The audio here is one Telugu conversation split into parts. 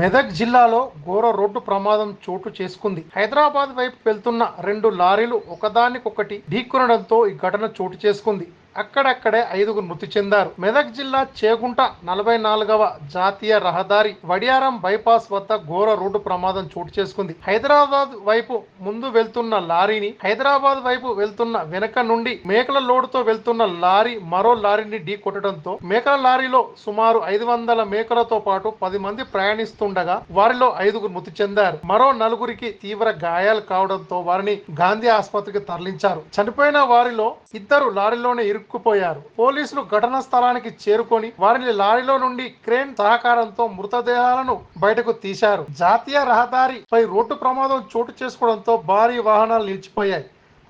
మెదక్ జిల్లాలో ఘోర రోడ్డు ప్రమాదం చోటు చేసుకుంది. హైదరాబాద్ వైపు వెళ్తున్న రెండు లారీలు ఒకదానికొకటి ఢీకొనడంతో ఈ ఘటన చోటు చేసుకుంది. అక్కడక్కడే ఐదుగురు మృతి చెందారు. మెదక్ జిల్లా చేగుంట నలభై నాలుగవ జాతీయ రహదారి వడియారం బైపాస్ వద్ద ఘోర రోడ్డు ప్రమాదం చోటు చేసుకుంది. హైదరాబాద్ వైపు ముందు వెళ్తున్న లారీని హైదరాబాద్ వైపు వెళ్తున్న వెనక నుండి మేకల లోడుతో వెళ్తున్న లారీ మరో లారీని ఢీ కొట్టడంతో మేకల లారీలో సుమారు ఐదు వందల మేకలతో పాటు పది మంది ప్రయాణిస్తుండగా వారిలో ఐదుగురు మృతి చెందారు. మరో నలుగురికి తీవ్ర గాయాలు కావడంతో వారిని గాంధీ ఆసుపత్రికి తరలించారు. చనిపోయిన వారిలో ఇద్దరు లారీలోనే చిక్కుపోయారు. పోలీసులు ఘటనా స్థలానికి చేరుకొని వారిని లారీలో నుండి క్రేన్ సహకారంతో మృతదేహాలను బయటకు తీశారు. జాతీయ రహదారిపై రోడ్డు ప్రమాదం చోటు చేసుకోవడంతో భారీ వాహనాలు నిలిచిపోయాయి.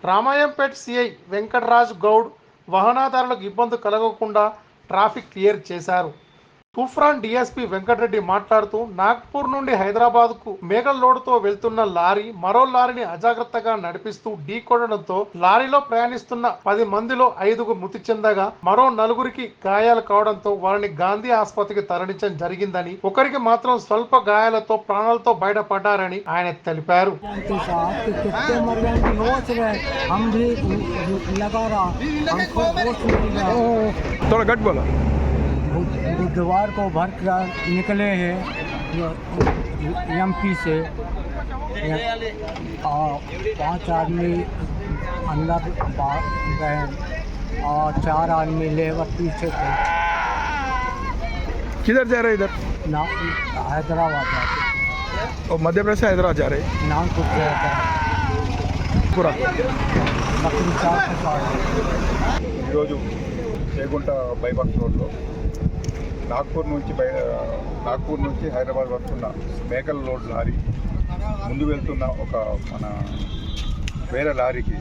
రామాయంపేట్ సిఐ వెంకటరాజ్ గౌడ్ వాహనదారులకు ఇబ్బంది కలగకుండా ట్రాఫిక్ క్లియర్ చేశారు. తూఫ్రాన్ డిఎస్పీ వెంకటరెడ్డి మాట్లాడుతూ నాగ్పూర్ నుండి హైదరాబాద్ కు మేఘల లోడుతో వెళ్తున్న లారీ మరో లారీని అజాగ్రత్తగా నడిపిస్తూ ఢీకొనడంతో లారీలో ప్రయాణిస్తున్న పది మందిలో ఐదుగురు మృతి చెందగా మరో నలుగురికి గాయాలు కావడంతో వారిని గాంధీ ఆసుపత్రికి తరలించడం జరిగిందని ఒకరికి మాత్రం స్వల్ప గాయాలతో ప్రాణాలతో బయటపడ్డారని ఆయన తెలిపారు जानते साहब कि कितने मर गए कि सोच रहे हम भी लगा रहा हमको होश नहीं रहा थोड़ा गट बोलो बुध- बुधवार को भर कर निकले हैं एम पी से और पांच आदमी अंदर बा- गए और चार आदमी लेबर पीछे थे किधर जा रहे इधर ना हैदराबाद जाते और मध्य प्रदेश से हैदराबाद जा रहे नागपुर से हैदराबाद पूरा बकरी चार के पास ఈరోజు చేగుంట బైపాస్ రోడ్లో నాగ్పూర్ నుంచి నాగ్పూర్ నుంచి హైదరాబాద్ వస్తున్న మేకల లోడ్ లారీ ముందు వెళ్తున్న ఒక మన వేరే లారీకి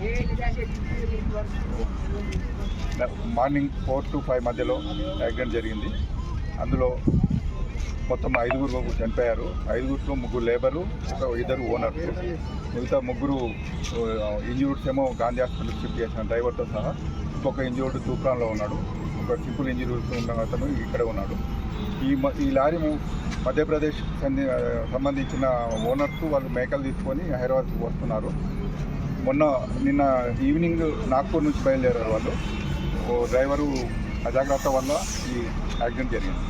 మార్నింగ్ ఫోర్ టు ఫైవ్ మధ్యలో యాక్సిడెంట్ జరిగింది. అందులో మొత్తం ఐదుగురు చనిపోయారు. ఐదుగురిలో ముగ్గురు లేబరు ఒక ఇద్దరు ఓనర్స్ మిగతా ముగ్గురు ఇంజూర్డ్స్ ఏమో గాంధీ హాస్పిటల్ షిఫ్ట్ చేసిన డ్రైవర్తో సహా ఇంకొక ఇంజూర్డ్ తూప్రాన్లో ఉన్నాడు. ఒక సింపుల్ ఇంజూర్స్ ఉన్న అతను ఇక్కడే ఉన్నాడు. ఈ ఈ లారీ మధ్యప్రదేశ్ సంబంధించిన ఓనర్స్ వాళ్ళు మేకలు తీసుకొని హైదరాబాద్కి వస్తున్నారు. మొన్న నిన్న ఈవినింగ్ నాగ్పూర్ నుంచి బయలుదేరారు వాళ్ళు. ఓ డ్రైవరు అజాగ్రత్త వల్ల ఈ యాక్సిడెంట్ జరిగింది.